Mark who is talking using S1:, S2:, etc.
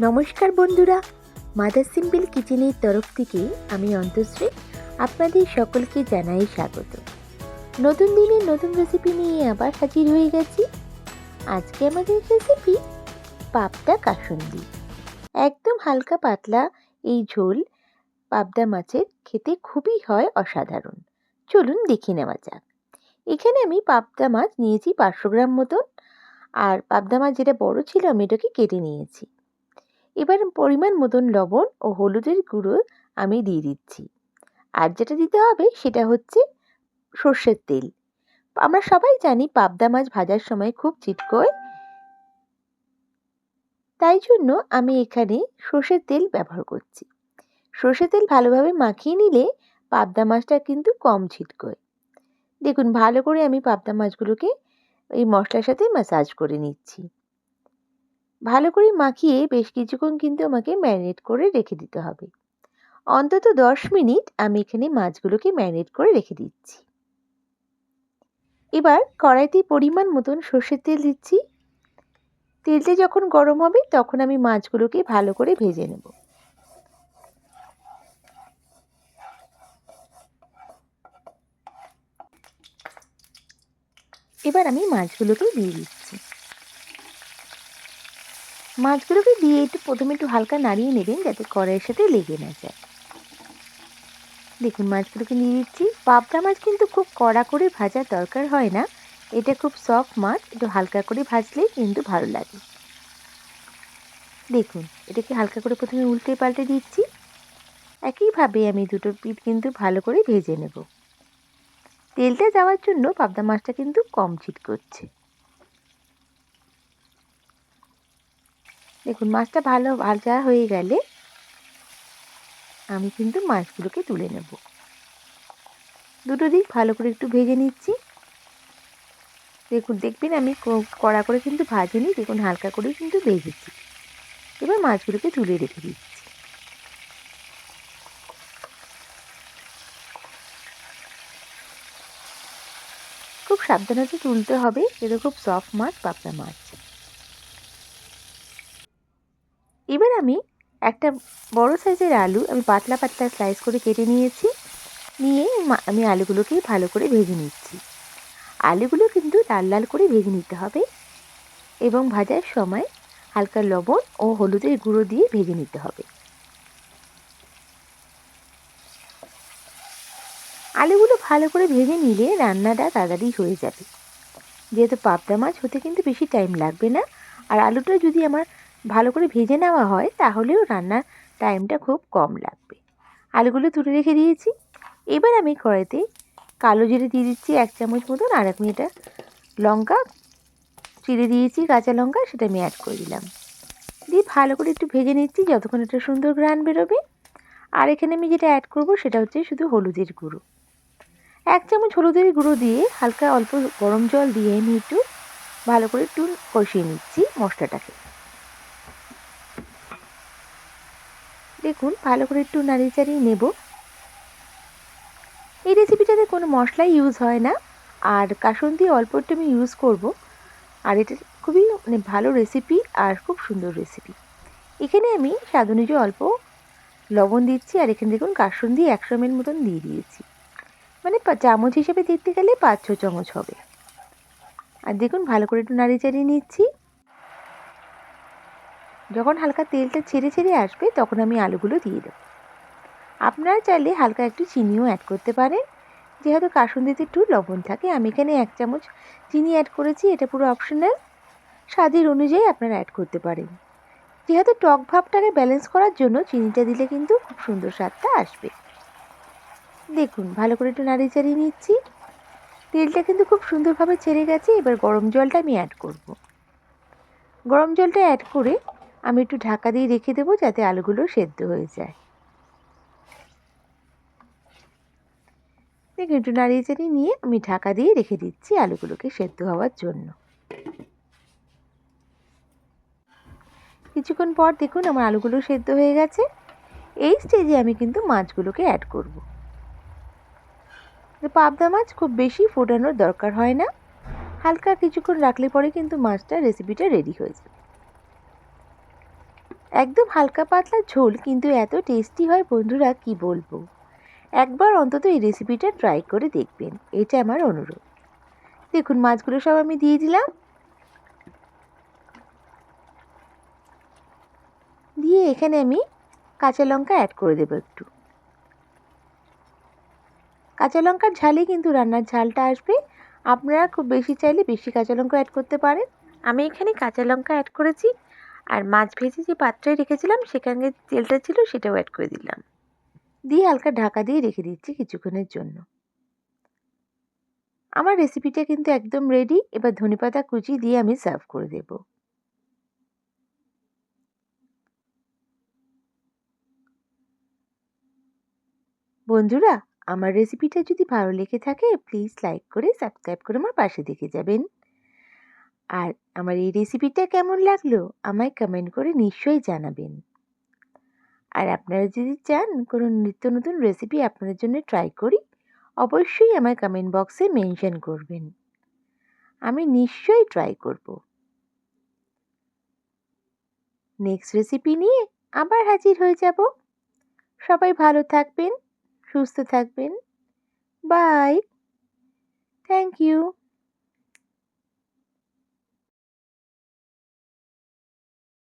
S1: নমস্কার বন্ধুরা mother simple কিচেনের তরফ থেকে আমি অন্তশ্রী আপনাদের সকলকে জানাই স্বাগত। নতুন দিনে নতুন রেসিপি নিয়ে আবার হাজির হয়ে গেছি। আজকে আমাদের রেসিপি পাবদা কাসুন্দি। একদম হালকা পাতলা এই ঝোল পাবদা মাছের খেতে খুবই হয় অসাধারণ। চলুন দেখে নেওয়া যাক। এখানে আমি পাবদা মাছ নিয়েছি পাঁচশো গ্রাম মতন। আর পাবদা মাছ যেটা বড় ছিল আমি এটাকে কেটে নিয়েছি। এবার পরিমাণ মতন লবণ ও হলুদের গুঁড়ো আমি দিয়ে দিচ্ছি। আর যেটা দিতে হবে সেটা হচ্ছে সর্ষের তেল। আমরা সবাই জানি পাবদা মাছ ভাজার সময় খুব চিটকোয়। তাই জন্য আমি এখানে সর্ষের তেল ব্যবহার করছি। সর্ষের তেল ভালোভাবে মাখিয়ে নিলে পাবদা মাছটা কিন্তু কম ছিটকোয়। দেখুন, ভালো করে আমি পাবদা মাছগুলোকে এই মশলার সাথে ম্যাসাজ করে নিচ্ছি। ভালো করে মাখিয়ে বেশ কিছুক্ষণ কিন্তু আমাকে ম্যারিনেট করে রেখে দিতে হবে। অন্তত দশ মিনিট আমি এখানে মাছগুলোকে ম্যারিনেট করে রেখে দিচ্ছি। এবার কড়াইতে পরিমাণ মতন সর্ষের তেল দিচ্ছি। তেলটা যখন গরম হবে তখন আমি মাছগুলোকে ভালো করে ভেজে নেব। এবার আমি মাছগুলোকে দিয়ে দিচ্ছি। মাছগুলোকে দিয়ে একটু প্রথমে একটু হালকা নাড়িয়ে নেবেন যাতে কড়াইয়ের সাথে লেগে না যায়। দেখুন, মাছগুলোকে নিয়ে দিচ্ছি পাবদা মাছ কিন্তু খুব কড়া করে ভাজার দরকার হয় না। এটা খুব সফট মাছ, একটু হালকা করে ভাজলেই কিন্তু ভালো লাগে। দেখুন, এটাকে হালকা করে প্রথমে উল্টে পাল্টে দিচ্ছি। একইভাবে আমি দুটো পিঠ কিন্তু ভালো করে ভেজে নেব। তেলটা যাওয়ার জন্য পাবদা মাছটা কিন্তু কম ছিট করছে দেখুন, মাছটা ভালো ভাজা হয়ে গেলে আমি কিন্তু মাছগুলোকে তুলে নেব। দুটো দিক ভালো করে একটু ভেজে নিচ্ছি। দেখুন, দেখবেন আমি কড়া করে কিন্তু ভাজিনি, দেখুন, হালকা করে কিন্তু ভেজেছি। এবার মাছগুলোকে তুলে রেখে দিচ্ছি। খুব সাবধানতা তুলতে হবে এটা খুব সফট মাছ পাবদা মাছ। এবার আমি একটা বড় সাইজের আলু আমি পাতলা পাতলা স্লাইস করে কেটে নিয়েছি। নিয়ে আমি আলুগুলোকে ভালো করে ভেজে নিচ্ছি। আলুগুলো কিন্তু লাল লাল করে ভেজে নিতে হবে এবং ভাজার সময় হালকা লবণ ও হলুদের গুঁড়ো দিয়ে ভেজে নিতে হবে। আলুগুলো ভালো করে ভেজে নিলে রান্নাটা তাড়াতাড়ি হয়ে যাবে। যেহেতু পাবদা মাছ হতে কিন্তু বেশি টাইম লাগবে না। আর আলুটা যদি আমার ভালো করে ভেজে নেওয়া হয়, তাহলেও রান্নার টাইমটা খুব কম লাগবে। আলুগুলো তুলে রেখে দিয়েছি। এবার আমি কড়াইতে কালো জিরে দিয়ে দিচ্ছি এক চামচ মতন, আর আমি এটা লঙ্কা চিড়ে দিয়েছি, কাঁচা লঙ্কা, সেটা আমি অ্যাড করে দিলাম। দিয়ে ভালো করে একটু ভেজে নিচ্ছি, যতক্ষণ একটা সুন্দর গ্রান বেরোবে। আর এখানে আমি যেটা অ্যাড করব, সেটা হচ্ছে শুধু হলুদের গুঁড়ো। এক চামচ হলুদের গুঁড়ো দিয়ে হালকা অল্প গরম জল দিয়ে আমি একটু ভালো করে একটু কষিয়ে নিচ্ছি মশলাটাকে। দেখুন, ভালো করে একটু নাড়িয়ে চাড়িয়ে নেব। এই রেসিপিটাতে কোনো মশলাই ইউজ হয় না। আর কাসন্দি অল্প একটু আমি ইউজ করব। আর এটা খুবই মানে ভালো রেসিপি আর খুব সুন্দর রেসিপি এখানে আমি স্বাদ অনুযায়ী অল্প লবণ দিচ্ছি আর এখানে দেখুন কাসন্দি একশো এমএল মতন দিয়ে দিয়েছি। মানে চামচ হিসেবে দিতে গেলে পাঁচ ছ চামচ হবে। আর দেখুন ভালো করে একটু নাড়িয়ে চাড়িয়ে নিচ্ছি। যখন হালকা তেলটা ছেড়ে ছেড়ে আসবে, তখন আমি আলুগুলো দিয়ে দেবো। আপনারা চাইলে হালকা একটু চিনিও অ্যাড করতে পারেন। যেহেতু কাসুন্দিতে একটু লবণ থাকে, আমি এখানে এক চামচ চিনি অ্যাড করেছি, এটা পুরো অপশনাল স্বাদের অনুযায়ী আপনারা অ্যাড করতে পারেন। যেহেতু টক ভাবটাকে ব্যালেন্স করার জন্য চিনিটা দিলে কিন্তু খুব সুন্দর স্বাদটা আসবে। দেখুন, ভালো করে একটু নাড়িয়ে চাড়িয়ে নিচ্ছি। তেলটা কিন্তু খুব সুন্দরভাবে ছেড়ে গেছে, এবার গরম জলটা আমি অ্যাড করব। গরম জলটা অ্যাড করে আমি একটু ঢাকা দিয়ে রেখে দেবো যাতে আলুগুলো সেদ্ধ হয়ে যায়। দেখুন, একটু নাড়িয়ে চাড়িয়ে নিয়ে আমি ঢাকা দিয়ে রেখে দিচ্ছি আলুগুলোকে সেদ্ধ হওয়ার জন্য। কিছুক্ষণ পর দেখুন আমার আলুগুলো সেদ্ধ হয়ে গেছে। এই স্টেজে আমি কিন্তু মাছগুলোকে অ্যাড করব। পাবদা মাছ খুব বেশি ফোটানোর দরকার হয় না। হালকা কিছুক্ষণ রাখলে পরে কিন্তু মাছটা রেসিপিটা রেডি হয়ে যাবে। একদম হালকা পাতলা ঝোল, কিন্তু এত টেস্টি হয় বন্ধুরা, কি বলব? একবার অন্তত এই রেসিপিটা ট্রাই করে দেখবেন। এটা আমার অনুরোধ। দেখুন, মাছগুলো সব আমি দিয়ে দিলাম। দিয়ে এখানে আমি কাঁচা লঙ্কা অ্যাড করে দেবো একটু। কাঁচা লঙ্কার ঝালে কিন্তু রান্নার ঝালটা আসবে। আপনারা খুব বেশি চাইলে বেশি কাঁচা লঙ্কা অ্যাড করতে পারেন। আমি এখানে কাঁচা লঙ্কা অ্যাড করেছি। আর মাছ ভেজে যে পাত্রে রেখেছিলাম, সেখানে তেলটা ছিল সেটাও অ্যাড করে দিলাম। দিয়ে হালকা ঢাকা দিয়ে রেখে দিচ্ছি কিছুক্ষণের জন্য। আমার রেসিপিটা কিন্তু একদম রেডি এবার ধনেপাতা কুচি দিয়ে আমি সার্ভ করে দেব। বন্ধুরা, আমার রেসিপিটা যদি ভালো লেগে থাকে প্লিজ লাইক করে সাবস্ক্রাইব করে আমার পাশে দেখে যাবেন। আর আমার এই রেসিপিটা কেমন লাগল, আমায় কমেন্ট করে নিশ্চয়ই জানাবেন। আর আপনারা যদি চান কোনো নিত্য নতুন রেসিপি আপনাদের জন্য ট্রাই করি, অবশ্যই আমার কমেন্ট বক্সে মেনশন করবেন। আমি নিশ্চয়ই ট্রাই করব। নেক্সট রেসিপি নিয়ে আবার হাজির হয়ে যাব। সবাই ভালো থাকবেন, সুস্থ থাকবেন। Bye thank you